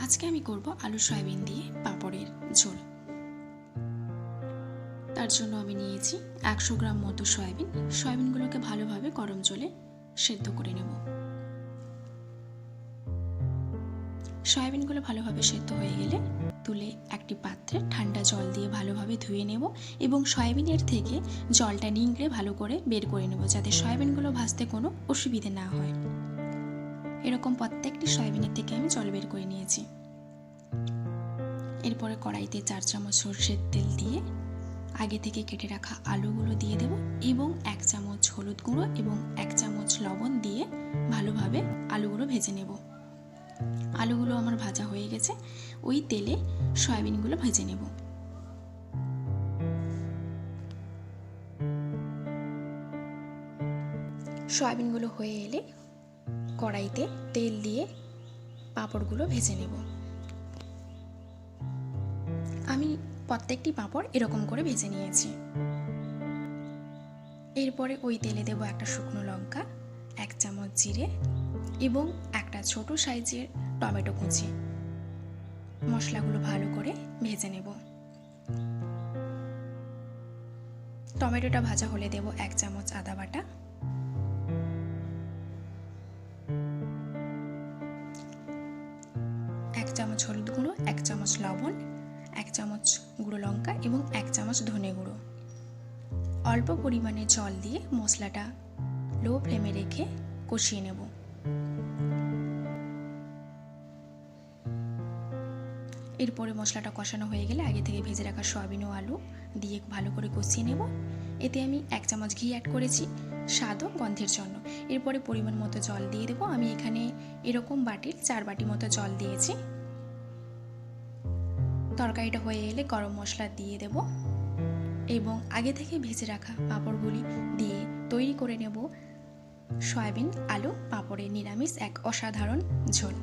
আমি করব আলু সয়াবিন দিয়ে পাঁপড়ের ঝোল। তার জন্য আমি নিয়েছি একশো গ্রাম মতো সয়াবিন। সয়াবিনগুলোকে ভালোভাবে গরম জলে সেদ্ধ করে নেব। সয়াবিনগুলো ভালোভাবে সেদ্ধ হয়ে গেলে তুলে একটি পাত্রে ঠান্ডা জল দিয়ে ভালোভাবে ধুয়ে নেব এবং সয়াবিনের থেকে জলটা নিংড়ে ভালো করে বের করে নেব যাতে সয়াবিনগুলো ভাজতে কোনো অসুবিধে না হয়। এরকম প্রত্যেকটি সয়াবিনের থেকে আমি জল বের এরপরে কড়াইতে চার চামচ সর্ষের তেল দিয়ে আগে থেকে কেটে রাখা আলুগুলো দিয়ে দেব এবং এক চামচ হলুদ গুঁড়ো এবং এক চামচ লবণ দিয়ে ভালোভাবে আলুগুলো ভেজে নেব। আলুগুলো আমার ভাজা হয়ে গেছে, ওই তেলে সয়াবিনগুলো ভেজে নেব। সয়াবিনগুলো হয়ে এলে কড়াইতে তেল দিয়ে পাঁপড়গুলো ভেজে নেব। আমি প্রত্যেকটি পাঁপড় এরকম করে ভেজে নিয়েছি। এরপরে ওই তেলে দেব একটা শুকনো লঙ্কা, এক চামচ জিরে এবং একটা ছোট সাইজের টমেটো কুচি। মশলাগুলো ভালো করে ভেজে নেব। টমেটোটা ভাজা হলে দেব এক চামচ আদা বাটা। এক চামচ হলুদ গুঁড়ো, এক চামচ লবণ, এক চামচ চামচ ধনে গুঁড়ো। অল্প পরিমাণে জল দিয়ে মশলাটা লো ফ্লেমে রেখে কষিয়ে নেব। এরপরে মশলাটা কষানো হয়ে গেলে আগে থেকে ভেজে রাখা সয়াবিন ও আলু দিয়ে ভালো করে কষিয়ে নেব। এতে আমি এক চামচ ঘি অ্যাড করেছি, স্বাদ ও গন্ধের জন্য। এরপরে পরিমাণ মতো জল দিয়ে দেবো। আমি এখানে এরকম বাটির চার বাটি মতো জল দিয়েছি। তরকারিটা হয়ে এলে গরম মশলা দিয়ে দেব। এবং আগে থেকে ভেজে রাখা পাঁপড়গুলি দিয়ে তৈরি করে নেব সয়াবিন আলু পাঁপড়ের নিরামিষ এক অসাধারণ ঝোল।